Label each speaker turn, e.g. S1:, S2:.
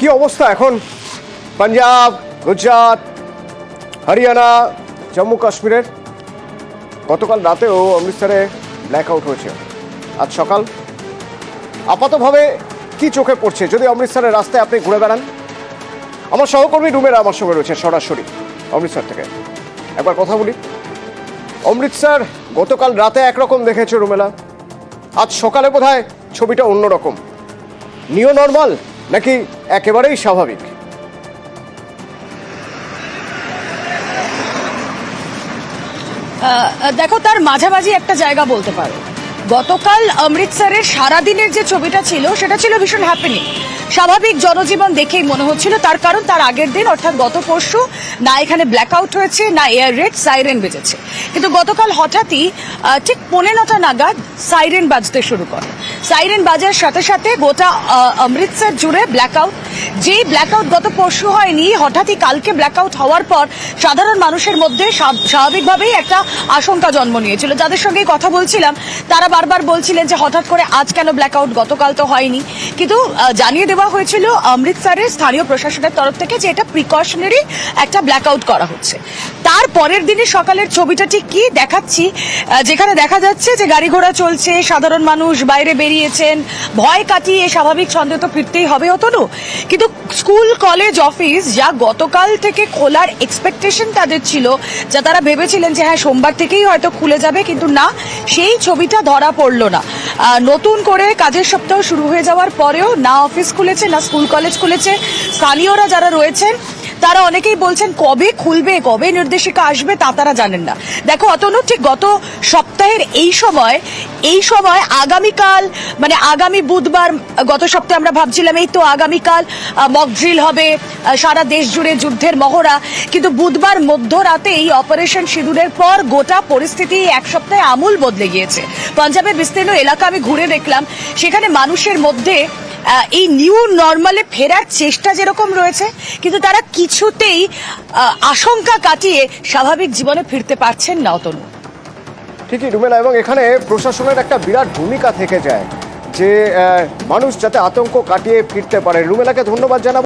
S1: কি অবস্থা এখন? পাঞ্জাব, গুজরাট, হরিয়ানা, জম্মু কাশ্মীরের। গতকাল রাতেও অমৃতসরে ব্ল্যাক আউট হয়েছে। আজ সকাল। আপাতভাবে কি চোখে পড়ছে? যদি অমৃতসরের রাস্তায় আপনি ঘুরে বেড়ান। আমার সহকর্মী রুমেরা আমার সঙ্গে রয়েছে সরাসরি অমৃতসর থেকে। একবার কথা বলি। অমৃতসর গতকাল রাতে একরকম দেখেছে রুমেলা। আজ সকালে বোধহয় ছবিটা অন্যরকম। নিও নর্মাল। নাকি একেবারেই স্বাভাবিক?
S2: দেখো তার মাঝামাঝি একটা জায়গা বলতে পারো। গতকাল অমৃতসরের সারাদিনের যে ছবিটা ছিল, সেটা ছিল ভীষণ হ্যাপেনিং স্বাভাবিক জনজীবন দেখেই মনে হচ্ছিল, তার কারণ তার আগের দিন, অর্থাৎ গত পরশু, না এখানে ব্ল্যাক আউট হয়েছে, না এয়ার রেড সাইরেন বেজেছে। কিন্তু গতকাল হঠাৎই ঠিক পৌনে নটা নাগাদ সাইরেন বাজতে শুরু করে। সাইরেন বাজার সাথে সাথে গোটা অমৃতসর জুড়ে ব্ল্যাক আউট যেই ব্ল্যাক আউট গত পরশু হয়নি, হঠাৎই কালকে ব্ল্যাক আউট হওয়ার পর সাধারণ মানুষের মধ্যে স্বাভাবিকভাবেই একটা আশঙ্কা জন্ম নিয়েছিল। যাদের সঙ্গে কথা বলছিলাম, তারা বারবার বলছিলেন যে হঠাৎ করে আজ কেন ব্ল্যাক আউট গতকাল তো হয়নি। কিন্তু জানিয়ে দেওয়া হয়েছিল অমৃতসরের স্থানীয় প্রশাসনের তরফ থেকে যে এটা প্রিকশনারি একটা ব্ল্যাক আউট করা হচ্ছে। তার পরের দিনে সকালের ছবিটা ঠিক কি দেখাচ্ছি? যেখানে দেখা যাচ্ছে যে গাড়ি ঘোড়া চলছে, সাধারণ মানুষ বাইরে বেরিয়েছেন, ভয় কাটিয়ে স্বাভাবিক ছন্দে তো ফিরতেই হবে। অতনু কিন্তু স্কুল, কলেজ, অফিস যা গতকাল থেকে খোলার এক্সপেকটেশন তাদের ছিল, যা তারা ভেবেছিলেন যে হ্যাঁ সোমবার থেকেই হয়তো খুলে যাবে, কিন্তু না, সেই ছবিটা ধরা পড়ল না। নতুন করে কাজের সপ্তাহ শুরু হয়ে যাওয়ার পরেও না অফিস খুলেছে, না স্কুল, কলেজ খুলেছে। স্থানীয়রা যারা রয়েছেন তারা অনেকেই বলছেন, কবে খুলবে, কবে নির্দেশিকা আসবে তা তারা জানেন না। দেখো, অতনু, ঠিক গত সপ্তাহের এই সময় এই সময় আগামীকাল মানে আগামী বুধবার, গত সপ্তাহে আমরা ভাবছিলাম, এই তো আগামীকাল মক ড্রিল হবে সারা দেশ জুড়ে যুদ্ধের মহড়া। কিন্তু বুধবার মধ্যরাতে এই অপারেশন সিঁদুরের পর গোটা পরিস্থিতি এক সপ্তাহে আমূল বদলে গিয়েছে। পাঞ্জাবের বিস্তীর্ণ এলাকা আমি ঘুরে দেখলাম, সেখানে মানুষের মধ্যে এই নিউ নর্মালে ফেরার চেষ্টা যেরকম রয়েছে, কিন্তু তারা কিছুতেই আশঙ্কা কাটিয়ে স্বাভাবিক জীবনে ফিরতে পারছেন না, অতনু।
S1: ঠিকই রুমেলা এবং এখানে প্রশাসনের একটা বিরাট ভূমিকা থেকে যায় যে মানুষ যাতে আতঙ্ক কাটিয়ে ফিরতে পারে। রুমেলাকে ধন্যবাদ জানাব।